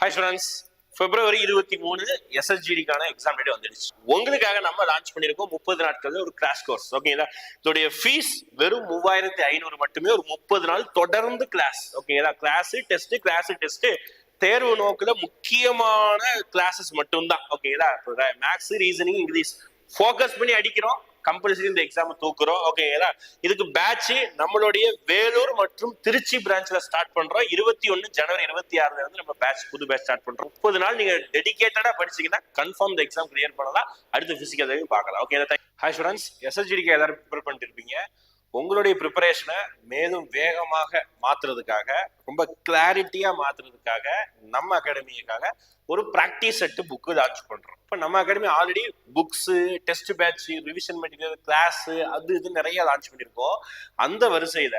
Hi students பிப்ரவரி இருபத்தி மூணு எஸ்எஸ்ஜிடிக்கான exam date வந்துடுச்சு. உங்களுக்காக நம்ம லான்ச் பண்ணியிருக்கோம் முப்பது நாட்கள்ல ஒரு கிளாஸ் கோர்ஸ் ஓகேங்களா இதோடைய ஃபீஸ் வெறும் மூவாயிரத்தி ஐநூறு மட்டுமே ஒரு முப்பது நாள் தொடர்ந்து கிளாஸ் ஓகேங்களா கிளாஸ் டெஸ்ட் கிளாஸ் டெஸ்ட் தேர்வு நோக்கில் முக்கியமான கிளாஸஸ் மட்டும்தான் ஓகேங்களா மேக்ஸ் ரீசனிங் இங்கிலீஷ் ஃபோக்கஸ் பண்ணி அடிக்கிறோம். கம்பல்சரி இந்த எக்ஸாம் தூக்குறோம். ஓகேங்களா இதுக்கு பேட்ச் நம்மளுடைய வேலூர் மற்றும் திருச்சி பிரான்ச்ல ஸ்டார்ட் பண்றோம். இருபத்தி ஒன்னு ஜனவரி இருபத்தி ஆறுல இருந்து நம்ம பேட்ச் புது பேட்ச் ஸ்டார்ட் பண்றோம். முப்பது நாள் நீங்க டெடிக்கேட்டடா படிச்சீங்கன்னா கன்ஃபார்ம் இந்த எக்ஸாம் கிளியர் பண்ணலாம். அடுத்து பிசிக்கல் பார்க்கலாம். ஓகே ஹாய் ஸ்டூடெண்ட்ஸ் எஸ்எஸ்டிக்கு எல்லாரும் ப்ரிப்பேர் பண்ணிட்டு இருப்பீங்க. உங்களுடைய ப்ரிப்பரேஷனை மேலும் வேகமாக மாத்துறதுக்காக ரொம்ப கிளாரிட்டியா மாத்துறதுக்காக நம்ம அகாடமிக்காக ஒரு ப்ராக்டிஸ் செட்டு புக்கு லான்ச் பண்றோம். இப்போ நம்ம academy already books test batch revision material class அது இது நிறைய லான்ச் பண்ணியிருக்கோம். அந்த வரிசையில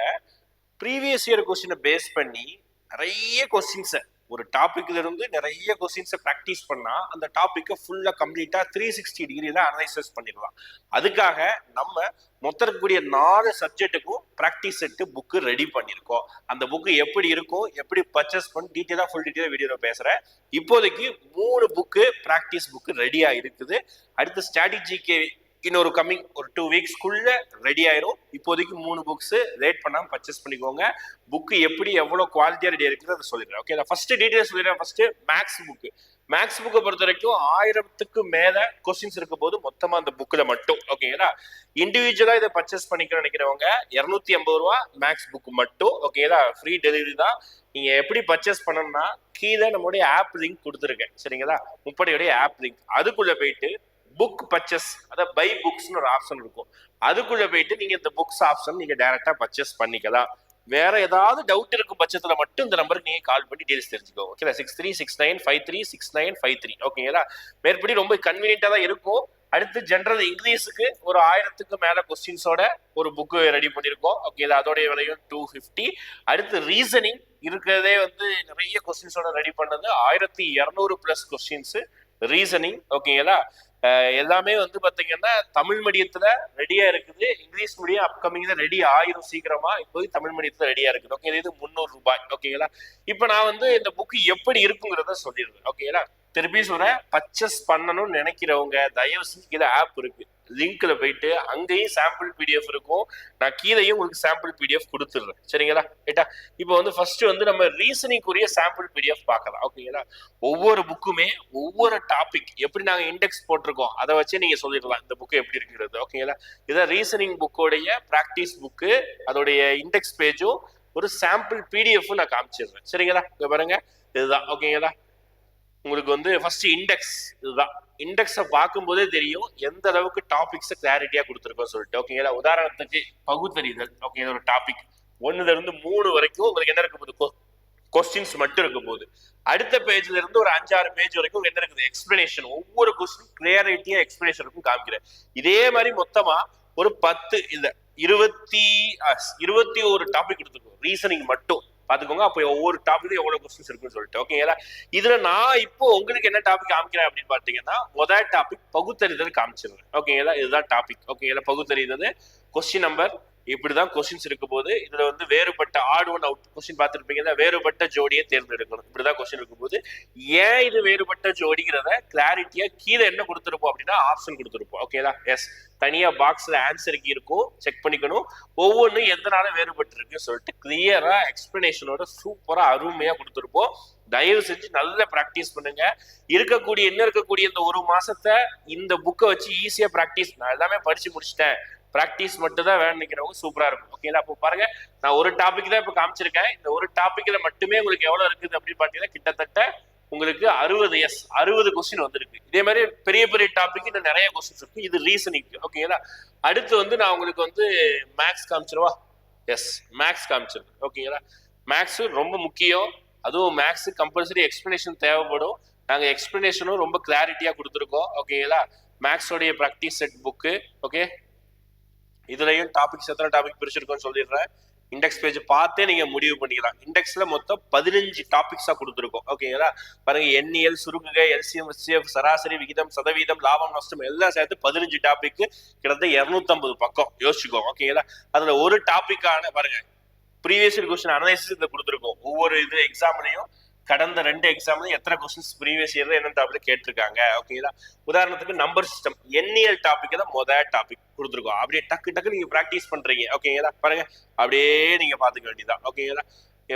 ப்ரீவியஸ் இயர் கொஸ்டினை பேஸ் பண்ணி நிறைய கொஸ்டின்ஸை ஒரு டாபிக்ல இருந்து நிறைய கொஸ்டின்ஸை ப்ராக்டிஸ் பண்ணா அந்த டாப்பிக்கை ஃபுல்லா கம்ப்ளீட்டா த்ரீ சிக்ஸ்டி டிகிரியில அனலைசஸ் பண்ணிடலாம். அதுக்காக நம்ம மொத்தம் இருக்கக்கூடிய நாலு சப்ஜெக்ட்டுக்கும் ப்ராக்டிஸ் செட்டு புக்கு ரெடி பண்ணியிருக்கோம். அந்த புக்கு எப்படி இருக்கும் எப்படி பர்ச்சேஸ் பண்ணி டீட்டெயிலாக ஃபுல் டீட்டெயிலாக வீடியோவில் பேசுகிறேன் இப்போதைக்கு மூணு புக்கு ப்ராக்டிஸ் புக்கு ரெடியாக இருக்குது. அடுத்து ஸ்ட்ராட்டஜிக்கு இன்னொரு கம்மிங் ஒரு டூ வீக்ஸ்க்குள்ள ரெடி ஆயிரும். இப்போதைக்கு மூணு புக்ஸ் ரேட் பண்ணாம பர்ச்சேஸ் பண்ணிக்கோங்க. புக்கு எப்படி எவ்வளவு குவாலிட்டியா ரெடி இருக்குது அதை சொல்லிடுறேன். ஓகே ஃபர்ஸ்ட் டீடைல்ஸ் சொல்லிடுறேன். ஃபர்ஸ்ட் மேக்ஸ் புக்கு மேக்ஸ் புக்கை பொறுத்த வரைக்கும் ஆயிரத்துக்கு மேல கொஸ்டின்ஸ் இருக்க போது மொத்தமா அந்த புக்ல மட்டும். ஓகேங்களா இண்டிவிஜுவலா இதை பர்ச்சேஸ் பண்ணிக்க நினைக்கிறவங்க இருநூத்தி ஐம்பது ரூபா மேக்ஸ் புக் மட்டும். ஓகேங்களா ஃப்ரீ டெலிவரி தான். நீங்க எப்படி பர்ச்சேஸ் பண்ணணும்னா கீழே நம்மளுடைய ஆப் லிங்க் கொடுத்துருக்கேன். சரிங்களா? முப்படையுடைய ஆப் லிங்க் அதுக்குள்ள போயிட்டு புக் பர்ச்சேஸ் அதாவது பை புக்ஸ்னு ஒரு ஆப்ஷன் இருக்கும். அதுக்குள்ள போயிட்டு நீங்க இந்த புக்ஸ் ஆப்ஷன் நீங்க டைரக்டா பர்ச்சேஸ் பண்ணிக்கலாம். வேற ஏதாவது டவுட் இருக்கும் பட்சத்துல மட்டும் இந்த நம்பருக்கு நீங்க கால் பண்ணி டீல்ஸ் தெரிஞ்சுக்கோங்க. ஓகேங்களா six three six nine five three six nine five three ஓகேங்களா மேற்படி ரொம்ப கன்வீனியன்டா தான் இருக்கும். அடுத்து ஜென்ரல் இங்கிலீஷுக்கு ஒரு ஆயிரத்துக்கு மேல கொஸ்டின்ஸோட ஒரு புக்கு ரெடி பண்ணியிருக்கோம். ஓகேங்களா அதோடைய விலையும் டூ ஃபிஃப்டி அடுத்து ரீசனிங் இருக்கிறதே வந்து நிறைய கொஸ்டின்ஸோட ரெடி பண்ணது ஆயிரத்தி இரநூறு பிளஸ் கொஸ்டின்ஸ் ரீசனிங் ஓகேங்களா எல்லாமே வந்து பாத்தீங்கன்னா தமிழ் மீடியத்துல ரெடியா இருக்குது. இங்கிலீஷ் மீடியம் அப்கமிங்ல ரெடி ஆயிரும் சீக்கிரமா. இப்போ தமிழ் மீடியத்துல ரெடியா இருக்குது. ஓகே இது முந்நூறு ரூபாய். ஓகேங்களா இப்போ நான் வந்து இந்த புக்கு எப்படி இருக்குங்கிறத சொல்லிடுறேன். ஓகேங்களா திருப்பி சொல்றேன். பர்ச்சேஸ் பண்ணணும்னு நினைக்கிறவங்க தயவு செஞ்சு கீழே ஆப் இருக்கு. லிங்க்ல போயிட்டு அங்கேயும் சாம்பிள் பிடிஎஃப் இருக்கும். நான் கீழேயும் உங்களுக்கு சாம்பிள் பிடிஎஃப் கொடுத்துடுறேன். சரிங்களா? ரைட்டா? இப்போ வந்து ஃபர்ஸ்ட் வந்து நம்ம ரீசனிங்குரிய சாம்பிள் பிடிஎஃப் பார்க்கலாம். ஓகேங்களா ஒவ்வொரு புக்குமே ஒவ்வொரு டாபிக் எப்படி நாங்கள் இண்டெக்ஸ் போட்டிருக்கோம்? அதை வச்சே நீங்க சொல்லிடலாம். இந்த புக்கு எப்படி இருக்கிறது ஓகேங்களா இதான் ரீசனிங் புக்கோடைய ப்ராக்டிஸ் புக்கு அதோடைய இண்டெக்ஸ் பேஜும் ஒரு சாம்பிள் பிடிஎஃப் நான் காமிச்சிடுறேன். சரிங்களா? இங்க பாருங்க. இதுதான். ஓகேங்களா உங்களுக்கு வந்து ஃபர்ஸ்ட் இண்டெக்ஸ் இதுதான். இண்டெக்ஸை பார்க்கும்போதே தெரியும் எந்த அளவுக்கு டாபிக்ஸை கிளாரிட்டியாக கொடுத்துருக்கோம் சொல்லிட்டு. ஓகேங்களா உதாரணத்துக்கு பகுத்தறிதல். ஓகே ஒரு டாபிக் ஒன்றுலேருந்து இருந்து மூணு வரைக்கும் உங்களுக்கு என்ன இருக்க போகுது கொஸ்டின்ஸ் மட்டும் இருக்க போகுது அடுத்த பேஜ்ல இருந்து ஒரு அஞ்சாறு பேஜ் வரைக்கும் என்ன இருக்குது? எக்ஸ்பிளனேஷன் ஒவ்வொரு கொஸ்டின் கிளியரிட்டியா எக்ஸ்பிளனேஷன் இருக்கும் காமிக்கிறேன். இதே மாதிரி மொத்தமா ஒரு பத்து இல்ல இருபத்தி இருபத்தி ஒரு டாபிக் எடுத்துக்கோ ரீசனிங் மட்டும். பாத்துக்கோங்க. அப்போ ஒவ்வொரு டாபிக்கும் எவ்வளவு கொஸ்டின்ஸ் இருக்குன்னு சொல்லிட்டு. ஓகேங்களா இதுல நான் இப்போ உங்களுக்கு என்ன டாபிக் காமிக்கிறேன் அப்படின்னு பாத்தீங்கன்னா முதல் டாபிக் பகுத்தறிதல் காமிச்சிருவேன். ஓகேங்களா இதுதான் டாபிக் ஓகேங்களா பகுத்தறிதல். கொஸ்டின் நம்பர் இப்படிதான் கொஸ்டின்ஸ் இருக்க போது இதுல வந்து வேறுபட்ட ஆடு ஒன் அவுட் கொஸ்டின் பார்த்துருப்பீங்கன்னா வேறுபட்ட ஜோடியை தேர்ந்தெடுக்கணும். இப்படிதான் கொஸ்டின் இருக்கும் போது ஏன் இது வேறுபட்ட ஜோடிங்கிறத கிளாரிட்டியா கீழே என்ன கொடுத்துருப்போம் அப்படின்னா ஆப்ஷன் கொடுத்துருப்போம். ஓகேதா எஸ் தனியா பாக்ஸ்ல ஆன்சருக்கு இருக்கும். செக் பண்ணிக்கணும். ஒவ்வொன்றும் எதனால வேறுபட்டு இருக்குன்னு சொல்லிட்டு கிளியரா எக்ஸ்பிளனேஷனோட சூப்பரா அருமையா கொடுத்துருப்போம். தயவு செஞ்சு நல்லா ப்ராக்டிஸ் பண்ணுங்க. இருக்கக்கூடிய என்ன இருக்கக்கூடிய இந்த ஒரு மாசத்தை இந்த புக்கை வச்சு ஈஸியா ப்ராக்டிஸ் நான் எல்லாமே படிச்சு முடிச்சிட்டேன். ப்ராக்டிஸ் மட்டும் தான் வேணும் நினைக்கிறவங்க சூப்பராக இருக்கும். ஓகேங்களா அப்போ பாருங்க நான் ஒரு டாபிக் தான் இப்போ காமிச்சிருக்கேன். இந்த ஒரு டாப்பிக்கில் மட்டுமே உங்களுக்கு எவ்வளோ இருக்குது அப்படின்னு பார்த்தீங்கன்னா கிட்டத்தட்ட உங்களுக்கு அறுபது எஸ் அறுபது கொஸ்டின் வந்திருக்கு. இதே மாதிரி பெரிய பெரிய டாபிக் இன்னும் நிறைய கொஸ்டின்ஸ் இருக்கு. இது ரீசனிங் ஓகேங்களா அடுத்து வந்து நான் உங்களுக்கு வந்து மேக்ஸ் காமிச்சிருவா எஸ் மேக்ஸ் காமிச்சிருக்கேன். ஓகேங்களா மேக்ஸ் ரொம்ப முக்கியம். அதுவும் மேக்ஸ் கம்பல்சரி எக்ஸ்பிளனேஷன் தேவைப்படும். நாங்கள் எக்ஸ்பிளனேஷனும் ரொம்ப கிளாரிட்டியாக கொடுத்துருக்கோம். ஓகேங்களா மேக்ஸோடைய ப்ராக்டிஸ் செட் புக்கு ஓகே இதுலயும் டாபிக்ஸ் எத்தனை டாபிக் பிரிச்சிருக்கோம்னு சொல்லிடுறேன். இண்டெக்ஸ் பேஜ் பார்த்தே நீங்க முடிவு பண்ணிக்கலாம். இண்டெக்ஸ்ல மொத்தம் பதினஞ்சு டாபிக்ஸா கொடுத்துருக்கோம். ஓகேங்களா பாருங்க என்இஎல் சுருங்குக எல்சிஎம் எஸ்சிஎஃப் சராசரி விகிதம் சதவீதம் லாபம் நஷ்டம் எல்லாம் சேர்த்து பதினஞ்சு டாபிக் கிட்டத்தட்ட இருநூத்தம்பது பக்கம். யோசிச்சுக்கோங்க ஓகேங்களா அதுல ஒரு டாபிக்கான பாருங்க ப்ரீவியஸ் கொஸ்டின் அனலைசிஸ் இதை கொடுத்துருக்கோம். ஒவ்வொரு இது எக்ஸாம்லையும் கடந்த ரெண்டு எக்ஸாம்ல எத்தனை கொஸ்டின்ஸ் ப்ரீவியஸ் இயர்ல என்ன டாபிக் கேட்டிருக்காங்க? ஓகேங்களா உதாரணத்துக்கு நம்பர் சிஸ்டம் எண்ணியல் டாபிக் தான் முதல் டாபிக் கொடுத்துருக்கோம். அப்படியே டக்கு டக்கு நீங்க ப்ராக்டிஸ் பண்றீங்க. ஓகேங்களா பாருங்க. அப்படியே நீங்க பாத்துக்க வேண்டியதான் ஓகேங்களா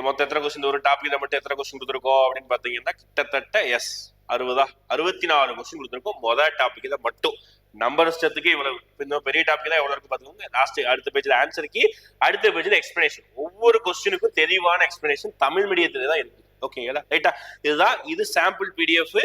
மொத்தம் எத்தனை கொஸ்டின் ஒரு டாபிக்ல மட்டும் எத்தனை கொஸ்டின் கொடுத்துருக்கோம் அப்படின்னு பாத்தீங்கன்னா கிட்டத்தட்ட எஸ் அறுபதா அறுபத்தி நாலு கொஸ்டின் கொடுத்துருக்கோம். மொதல் டாபிக் தான் மட்டும். நம்பர் சிஸ்டத்துக்கு இவ்வளவு. இந்த பெரிய டாபிக் தான் எவ்வளவு இருக்கு பாத்துக்கோங்க லாஸ்ட் அடுத்த பேஜ்ல ஆன்சருக்கு அடுத்த பேஜ்ல எக்ஸ்பிளேஷன் ஒவ்வொரு கொஸ்டினுக்கும் தெளிவான எக்ஸ்பிளேஷன் தமிழ் மீடியத்துல தான் இருக்கு. ஓகேங்களா? ரைட்டா? இதுதான் இது சாம்பிள் பிடிஎஃப்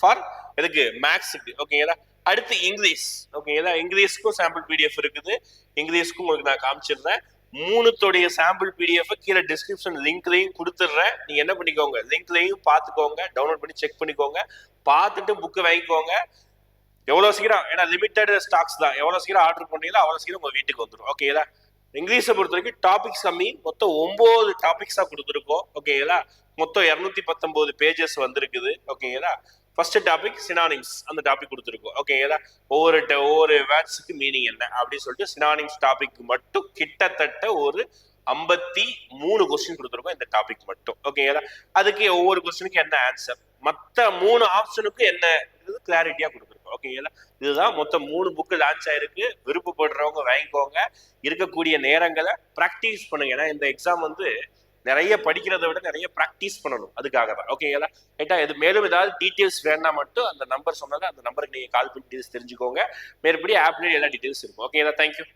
ஃபார் எதுக்கு மேக்ஸுக்கு ஓகேங்களா? அடுத்து இங்கிலீஷ் ஓகேங்களா? இங்கிலீஷ்க்கும் சாம்பிள் பிடிஎஃப் இருக்குது. இங்கிலீஷ்க்கும் உங்களுக்கு நான் காமிச்சிடுறேன். மூணுத்தோடைய சாம்பிள் பிடிஎஃப் கீழே டிஸ்கிரிப்ஷன் லிங்க்லையும் கொடுத்துட்றேன். நீங்க என்ன பண்ணிக்கோங்க? லிங்க்லையும் பார்த்துக்கோங்க. டவுன்லோட் பண்ணி செக் பண்ணிக்கோங்க. பார்த்துட்டு புக்கு வாங்கிக்கோங்க. எவ்வளோ சீக்கிரம்? ஏன்னா லிமிட்டட் ஸ்டாக்ஸ் தான். எவ்வளோ சீக்கிரம் ஆர்டர் பண்ணீங்களோ அவ்வளோ சீக்கிரம் உங்கள் வீட்டுக்கு வந்துடும் ஓகேங்களா? இங்கிலீஷை பொறுத்த வரைக்கும் டாபிக்ஸ் கம்மி மொத்தம் ஒன்பது டாபிக்ஸா கொடுத்துருக்கோம். ஓகேங்களா மொத்தம் இரநூத்தி பத்தொன்பது பேஜஸ் வந்திருக்குது ஓகேங்களா ஃபர்ஸ்ட் டாபிக் சினானிம்ஸ் அந்த டாபிக் கொடுத்துருக்கோம். ஓகேங்களா ஒவ்வொரு ட- ஒவ்வொரு வேர்ட்ஸுக்கு மீனிங் என்ன? அப்படின்னு சொல்லிட்டு சினானிம்ஸ் டாபிக் மட்டும் கிட்டத்தட்ட ஒரு ஐம்பத்தி மூணு கொஸ்டின் கொடுத்துருக்கோம் இந்த டாபிக் மட்டும். ஓகேங்களா அதுக்கு ஒவ்வொரு கொஸ்டினுக்கு என்ன ஆன்சர் மற்ற மூணு ஆப்ஷனுக்கும் என்ன கிளாரிட்டியா கொடுத்துருக்கோம். ஓகேங்களா இதுதான் மொத்தம் மூணு புக்கு லான்ச் ஆயிருக்கு. விருப்பப்படுறவங்க வாங்கிக்கோங்க. இருக்கக்கூடிய நேரங்களை ப்ராக்டிஸ் பண்ணுங்க. ஏன்னா இந்த எக்ஸாம் வந்து நிறைய படிக்கிறதை விட நிறைய ப்ராக்டிஸ் பண்ணணும். அதுக்காக தான். ஓகேங்களா ரைட்டா இது மேலும் ஏதாவது டீட்டெயில்ஸ் வேணா மட்டும் அந்த நம்பர் சொன்னதை அந்த நம்பருக்கு நீங்க கால் பண்ணி டீட்டெயில்ஸ் தெரிஞ்சுக்கோங்க. மேற்படி ஆப்லேயே எல்லா டீட்டெயில்ஸ் இருக்கும். ஓகேங்களா தேங்க்யூ